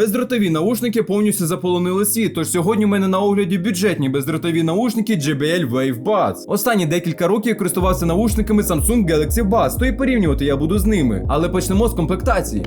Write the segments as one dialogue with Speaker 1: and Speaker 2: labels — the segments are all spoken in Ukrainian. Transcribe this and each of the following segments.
Speaker 1: Бездротові наушники повністю заполонили світ, тож сьогодні у мене на огляді бюджетні бездротові наушники JBL Wave Buds. Останні декілька років я користувався наушниками Samsung Galaxy Buds, то і порівнювати я буду з ними. Але почнемо з комплектації.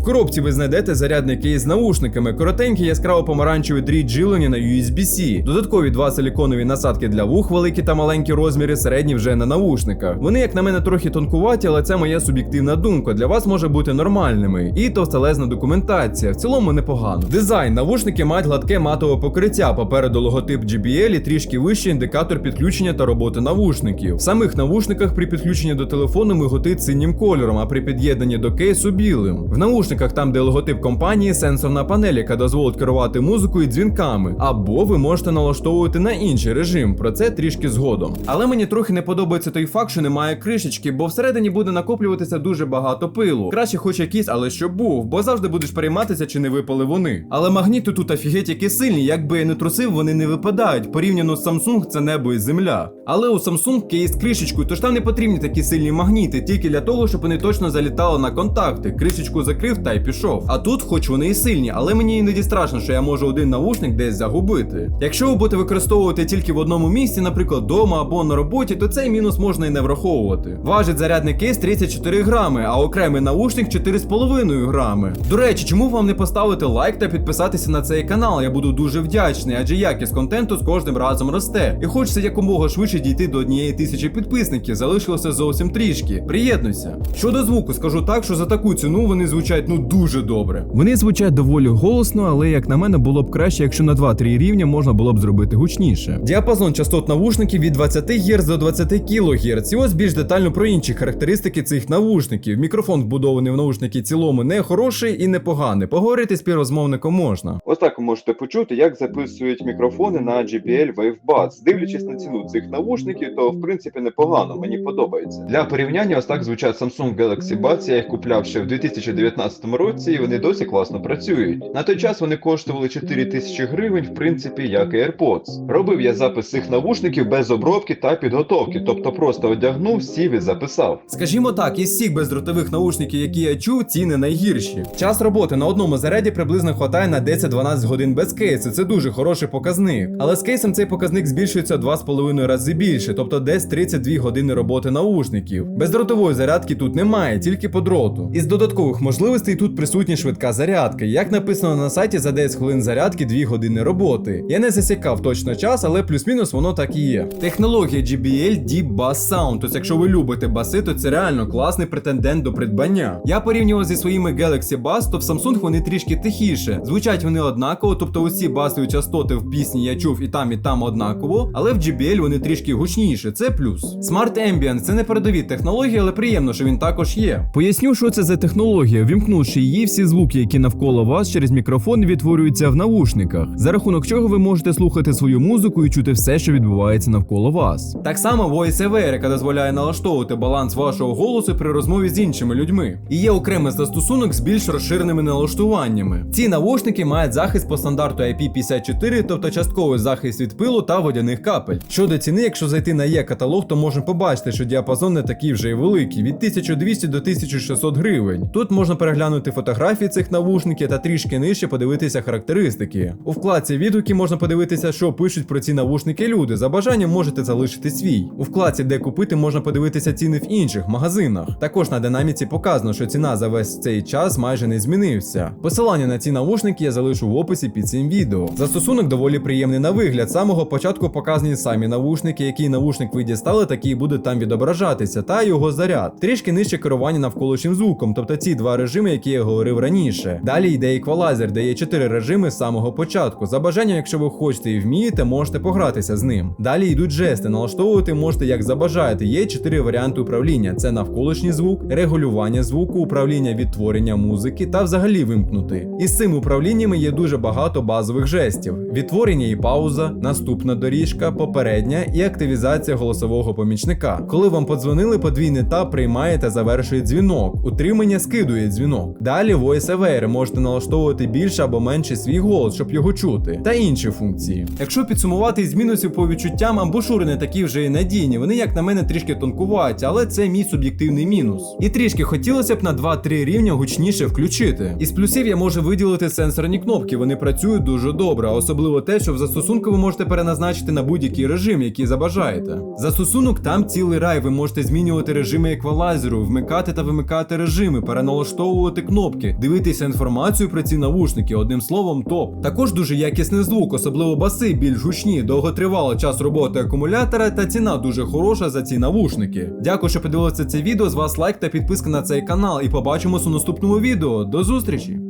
Speaker 1: В коробці ви знайдете зарядний кейс з наушниками, коротенькі яскраво помаранчеві дріт жилення на USB-C, додаткові два силіконові насадки для вух, великі та маленькі розміри, середні вже на наушниках. Вони, як на мене, трохи тонкуваті, але це моя суб'єктивна думка. Для вас може бути нормальними. І товстелезна документація. В цілому непогано. Дизайн навушники мають гладке матове покриття. Попереду логотип JBL і трішки вищий індикатор підключення та роботи навушників. В самих навушниках при підключенні до телефону миготить синім кольором, а при під'єднанні до кейсу білим. В наушниках, там, де логотип компанії, сенсорна панель, яка дозволить керувати музикою і дзвінками. Або ви можете налаштовувати на інший режим. Про це трішки згодом. Але мені трохи не подобається той факт, що немає кришечки, бо всередині буде накоплюватися дуже багато пилу. Краще хоч якийсь, але щоб був, бо завжди будеш перейматися, чи не випали вони. Але магніти тут офігеть які сильні, якби я не трусив, вони не випадають. Порівняно з Samsung це небо і земля. Але у Samsung з кришечкою, тож там не потрібні такі сильні магніти, тільки для того, щоб вони точно залітали на контакти. Кришечку закрив та й пішов. А тут, хоч вони і сильні, але мені іноді страшно, що я можу один наушник десь загубити. Якщо ви будете використовувати тільки в одному місці, наприклад, вдома або на роботі, то цей мінус можна і не враховувати. Важить зарядний кейс 34 грами, а окремий наушник 4,5 грами. До речі, чому вам не поставити лайк та підписатися на цей канал? Я буду дуже вдячний, адже якість контенту з кожним разом росте. І хочеться якомога швидше дійти до однієї тисячі підписників. Залишилося зовсім трішки. Приєднуйся. Щодо звуку, скажу так, що за таку ціну вони звучать ну дуже добре. Вони звучать доволі голосно, але як на мене було б краще, якщо на 2-3 рівня можна було б зробити гучніше. Діапазон частот навушників від 20 Гц до 20 кГц. І ось більш детально про інші характеристики цих навушників. Мікрофон вбудований в наушники цілому не хороший і не поганий. Поговорити з співрозмовником можна.
Speaker 2: Ось так ви можете почути, як записують мікрофони на JBL Wave Buds. Дивлячись на ціну цих навушників, то в принципі непогано, мені подобається. Для порівняння, ось так звучать Samsung Galaxy Buds. Я їх купляв ще в 2019 році, і вони досі класно працюють. На той час вони коштували 4 тисячі гривень, в принципі, як і AirPods. Робив я запис цих навушників без обробки та підготовки, тобто просто одягнув, сів і записав.
Speaker 1: Скажімо так, із всіх бездротових наушників, які я чув, ці не найгірші. Час роботи на одному заряді приблизно хватає на 10-12 годин без кейсу. Це дуже хороший показник. Але з кейсом цей показник збільшується в 2,5 рази більше, тобто десь 32 години роботи наушників. Бездротової зарядки тут немає, тільки по дроту. Із додаткових можливостей тут присутня швидка зарядка. Як написано на сайті, за 10 хвилин зарядки 2 години роботи. Я не засікав точно час, але плюс-мінус воно так і є. Технологія JBL Deep Bass Sound. Тобто, якщо ви любите баси, то це реально класний претендент до придбання. Я порівнював зі своїми Galaxy Bass, то в Samsung вони трішки тихіше. Звучать вони однаково, тобто усі басові частоти в пісні я чув і там, і там однаково, але в JBL вони трішки гучніше. Це плюс. Smart Ambient це не передові технології, але приємно, що він також є. Поясню, що це за технологія. Вімкнувши її, всі звуки, які навколо вас через мікрофон відтворюються в навушниках, за рахунок чого ви можете слухати свою музику і чути все, що відбувається навколо вас. Так само VoiceOver, яка дозволяє налаштовувати баланс вашого голосу при розмові з іншими людьми. І є окремий застосунок з більш розширеними налаштуваннями. Ці навушники мають захист по стандарту IP54, тобто частковий захист від пилу та водяних капель. Щодо ціни, якщо зайти на є каталог, то можна побачити, що діапазон не такий вже й великий від 1200 до 1600 гривень. Тут можна переглянути фотографії цих навушників та трішки нижче подивитися характеристики. У вкладці відгуки можна подивитися, що пишуть про ці навушники люди. За бажанням можете залишити свій. У вкладці, де купити, можна подивитися ціни в інших магазинах. Також на динаміці показано, що ціна за весь цей час майже не змінився. Посилання на ці навушники я залишу в описі під цим відео. Застосунок доволі приємний на вигляд. З самого початку показані самі навушники, який навушник ви дістали, такий буде там відображатися, та його заряд. Трішки нижче керування навколишнім звуком, тобто ці два режими, які я говорив раніше. Далі йде еквалайзер, де є чотири режими з самого початку. За бажанням, якщо ви хочете і вмієте, можете погратися з ним. Далі йдуть жести, налаштовувати можете як забажаєте. Є чотири варіанти управління: це навколишній звук, регулювання звуку, управління відтворення музики та взагалі вимкнути. Із цими управліннями є дуже багато базових жестів: відтворення і пауза, наступна доріжка, попередня і активізація голосового помічника. Коли вам подзвонили, подвійний тап приймає та завершує дзвінок. Утримання скидує дзвінок. Дзвінок. Далі Voice AVR можете налаштовувати більше або менше свій голос, щоб його чути, та інші функції. Якщо підсумувати із мінусів по відчуттям, амбушури не такі вже і надійні. Вони, як на мене, трішки тонкуваті, але це мій суб'єктивний мінус. І трішки хотілося б на 2-3 рівня гучніше включити. Із плюсів я можу виділити сенсорні кнопки, вони працюють дуже добре, особливо те, що в застосунку ви можете переназначити на будь-який режим, який забажаєте. Застосунок там цілий рай, ви можете змінювати режими еквалайзеру, вмикати та вимикати режими, переналаштовувати кнопки, дивитися інформацію про ці навушники, одним словом, топ. Також дуже якісний звук, особливо баси, більш гучні, довготривалий час роботи акумулятора та ціна дуже хороша за ці навушники. Дякую, що подивилися це відео. З вас лайк та підписка на цей канал, і побачимось у наступному відео. До зустрічі!